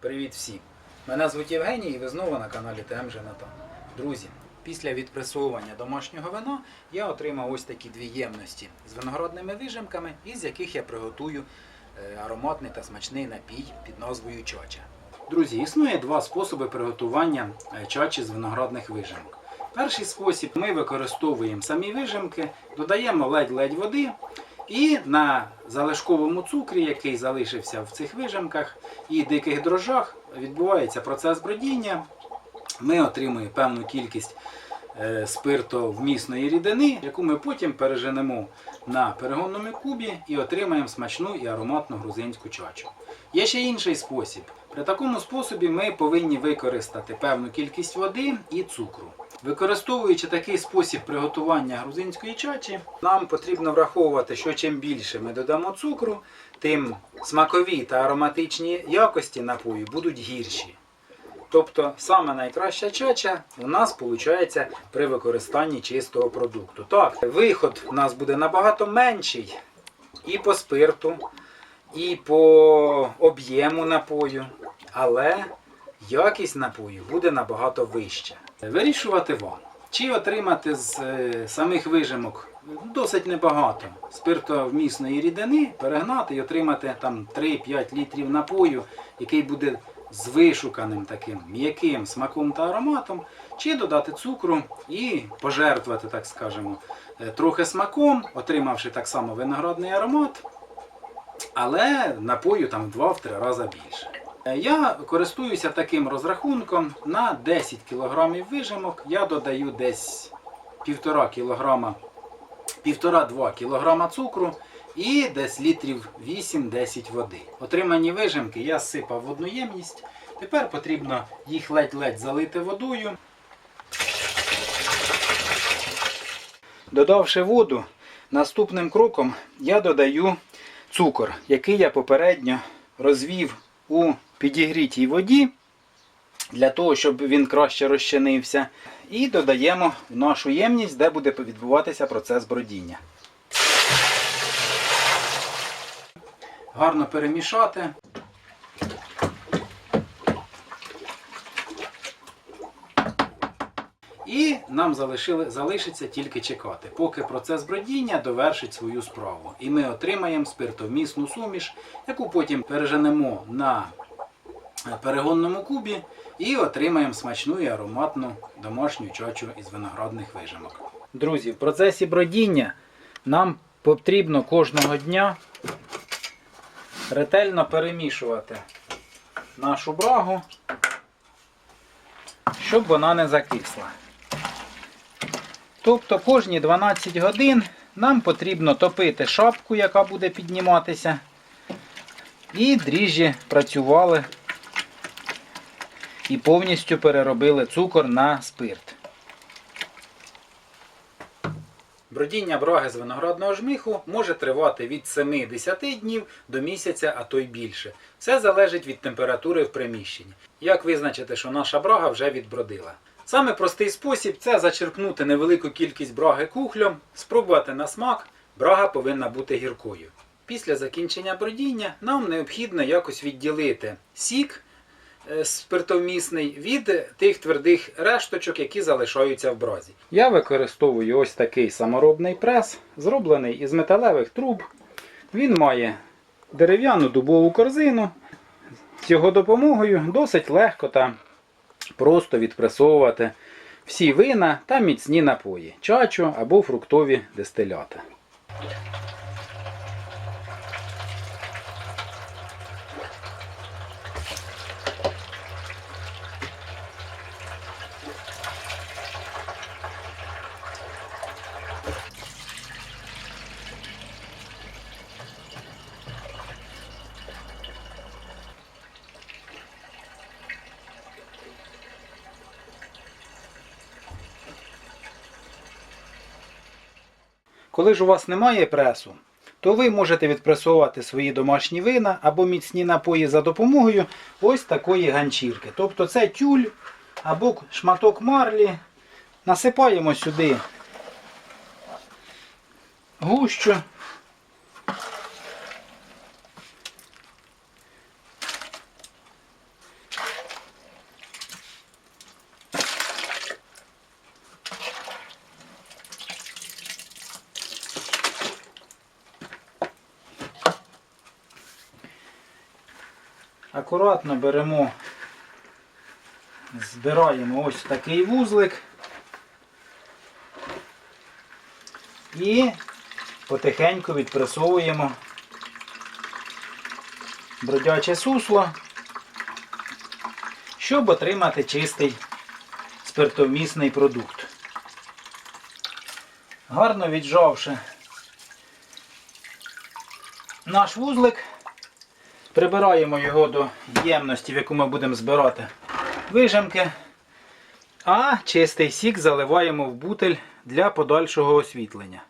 Привіт всім! Мене звуть Євгеній і ви знову на каналі ТМ Женатан. Друзі, після відпресовування домашнього вина я отримав ось такі дві ємності з виноградними вижимками, із яких я приготую е, ароматний та смачний напій під назвою чача. Друзі, існує два способи приготування е, чачі з виноградних вижимок. Перший спосіб ми використовуємо самі вижимки, додаємо ледь-ледь води і на залишковому цукрі, який залишився в цих вижимках, і диких дрожжах, відбувається процес бродіння. Ми отримуємо певну кількість спиртовмісної рідини, яку ми потім переженемо на перегонному кубі і отримаємо смачну і ароматну грузинську чачу. Є ще інший спосіб. При такому способі ми повинні використати певну кількість води і цукру. Використовуючи такий спосіб приготування грузинської чачі, нам потрібно враховувати, що чим більше ми додамо цукру, тим смакові та ароматичні якості напою будуть гірші. Тобто саме найкраща чача у нас виходить при використанні чистого продукту. Так, виход у нас буде набагато менший і по спирту, і по об'єму напою, але якість напою буде набагато вища. Вирішувати вам, чи отримати з е, самих вижимок досить небагато спиртовмісної рідини, перегнати і отримати там 3-5 літрів напою, який буде з вишуканим таким м'яким смаком та ароматом, чи додати цукру і пожертвувати, так скажемо, е, трохи смаком, отримавши так само виноградний аромат, але напою там в 2-3 рази більше. Е, Я користуюся таким розрахунком на 10 кг вижимок. Я додаю десь 1,5 кг, 1,5-2 кг цукру і десь літрів 8-10 води. Отримані вижимки я зсипав в одну ємність. Тепер потрібно їх ледь-ледь залити водою. Додавши воду, наступним кроком я додаю цукор, який я попередньо розвів у підігрітій воді, для того, щоб він краще розчинився. І додаємо в нашу ємність, де буде відбуватися процес бродіння. Гарно перемішати. І нам залишили, залишиться тільки чекати, поки процес бродіння довершить свою справу. І ми отримаємо спиртовмісну суміш, яку потім переженемо на перегонному кубі і отримаємо смачну і ароматну домашню чачу із виноградних вижимок. Друзі, в процесі бродіння нам потрібно кожного дня ретельно перемішувати нашу брагу, щоб вона не закисла. Тобто кожні 12 годин нам потрібно топити шапку, яка буде підніматися, і дріжджі працювали і повністю переробили цукор на спирт. Бродіння браги з виноградного жмиху може тривати від 7-10 днів до місяця, а то й більше. Все залежить від температури в приміщенні. Як визначити, що наша брага вже відбродила? Саме простий спосіб це зачерпнути невелику кількість браги кухлем, спробувати на смак, брага повинна бути гіркою. Після закінчення бродіння нам необхідно якось відділити сік спиртовмісний від тих твердих решточок, які залишаються в бразі. Я використовую ось такий саморобний прес, зроблений із металевих труб. Він має дерев'яну дубову корзину. З його допомогою досить легко та просто відпресовувати всі вина та міцні напої, чачу або фруктові дистилята. Коли ж у вас немає пресу, то ви можете відпресувати свої домашні вина або міцні напої за допомогою ось такої ганчірки. Тобто це тюль або шматок марлі. Насипаємо сюди гущу. Акуратно беремо, збираємо ось такий вузлик і потихеньку відпресовуємо бродяче сусло, щоб отримати чистий спиртовмісний продукт. Гарно віджавши наш вузлик, прибираємо його до ємності, в яку ми будемо збирати вижимки, а чистий сік заливаємо в бутель для подальшого освітлення.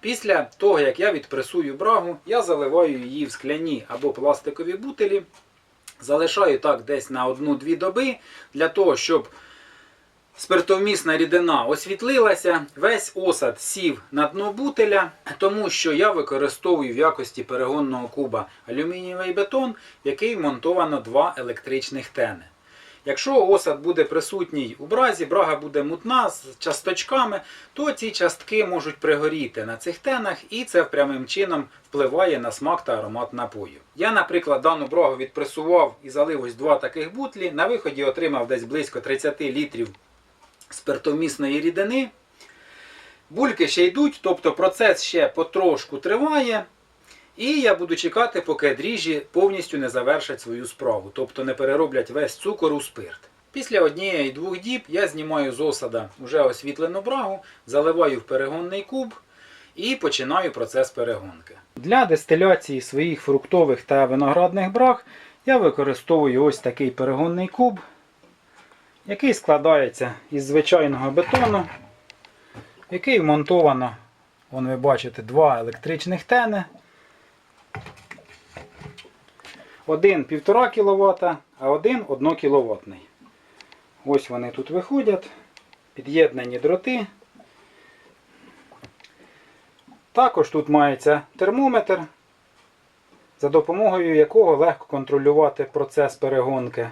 Після того, як я відпресую брагу, я заливаю її в скляні або пластикові бутилі. Залишаю так десь на 1-2 доби для того, щоб спиртовмісна рідина освітлилася, весь осад сів на дно бутиля, тому що я використовую в якості перегонного куба алюмінієвий бетон, який вмонтовано два електричних тени. Якщо осад буде присутній у бразі, брага буде мутна з часточками, то ці частки можуть пригоріти на цих тенах, і це прямим чином впливає на смак та аромат напою. Я, наприклад, дану брагу відпресував і залив ось два таких бутлі. На виході отримав десь близько 30 літрів спиртомісної рідини. Бульки ще йдуть, тобто процес ще потрошку триває. І я буду чекати, поки дріжджі повністю не завершать свою справу, тобто не перероблять весь цукор у спирт. Після однієї двох діб я знімаю з осада вже освітлену брагу, заливаю в перегонний куб і починаю процес перегонки. Для дистиляції своїх фруктових та виноградних браг я використовую ось такий перегонний куб, який складається із звичайного бетону, в який вмонтовано, вон ви бачите, два електричних тени. Один 1,5 кВт, а один 1 кВт. Ось вони тут виходять, під'єднані дроти. Також тут мається термометр, за допомогою якого легко контролювати процес перегонки.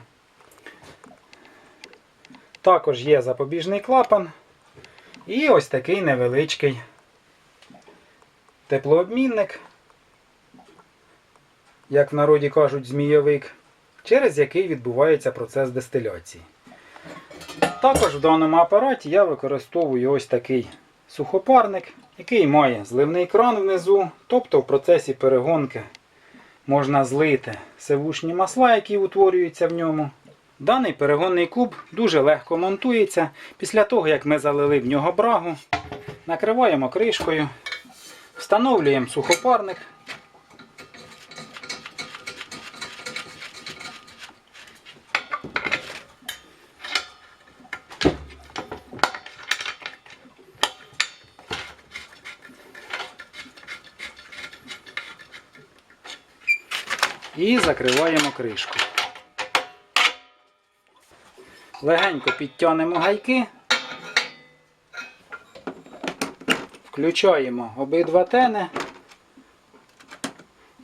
Також є запобіжний клапан і ось такий невеличкий теплообмінник як в народі кажуть, змійовик, через який відбувається процес дистиляції. Також в даному апараті я використовую ось такий сухопарник, який має зливний кран внизу, тобто в процесі перегонки можна злити сивушні масла, які утворюються в ньому. Даний перегонний куб дуже легко монтується. Після того, як ми залили в нього брагу, накриваємо кришкою, встановлюємо сухопарник. І закриваємо кришку. Легенько підтягнемо гайки. Включаємо обидва тени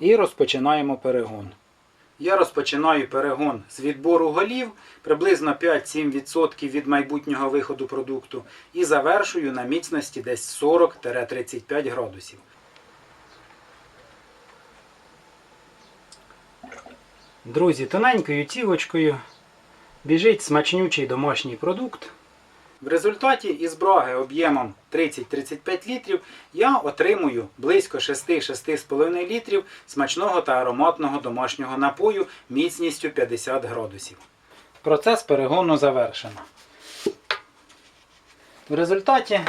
і розпочинаємо перегон. Я розпочинаю перегон з відбору голів приблизно 5-7% від майбутнього виходу продукту і завершую на міцності десь 40-35 градусів. Друзі, тоненькою цівочкою біжить смачнючий домашній продукт. В результаті із браги об'ємом 30-35 літрів я отримую близько 6-6,5 літрів смачного та ароматного домашнього напою міцністю 50 градусів. Процес перегону завершено. В результаті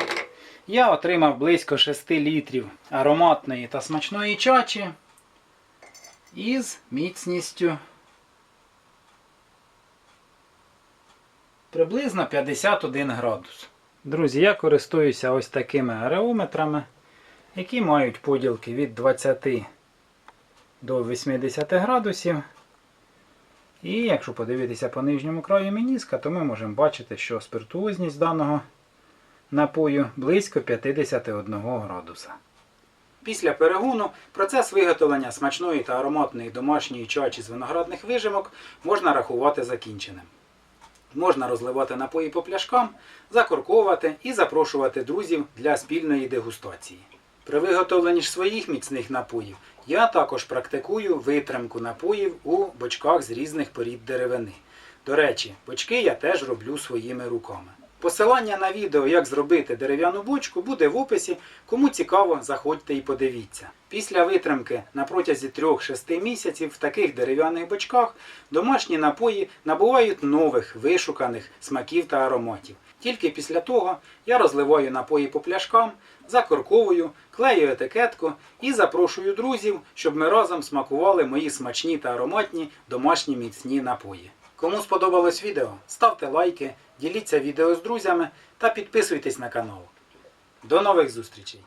я отримав близько 6 літрів ароматної та смачної чачі із міцністю приблизно 51 градус. Друзі, я користуюся ось такими ареометрами, які мають поділки від 20 до 80 градусів. І якщо подивитися по нижньому краю мініска, то ми можемо бачити, що спиртуозність даного напою близько 51 градуса. Після перегону процес виготовлення смачної та ароматної домашньої чачі з виноградних вижимок можна рахувати закінченим. Можна розливати напої по пляшкам, закорковувати і запрошувати друзів для спільної дегустації. При виготовленні своїх міцних напоїв я також практикую витримку напоїв у бочках з різних порід деревини. До речі, бочки я теж роблю своїми руками. Посилання на відео, як зробити дерев'яну бочку, буде в описі. Кому цікаво, заходьте і подивіться. Після витримки на протязі 3-6 місяців в таких дерев'яних бочках домашні напої набувають нових вишуканих смаків та ароматів. Тільки після того я розливаю напої по пляшкам, закорковую, клею етикетку і запрошую друзів, щоб ми разом смакували мої смачні та ароматні домашні міцні напої. Кому сподобалось відео, ставте лайки, діліться відео з друзями та підписуйтесь на канал. До нових зустрічей!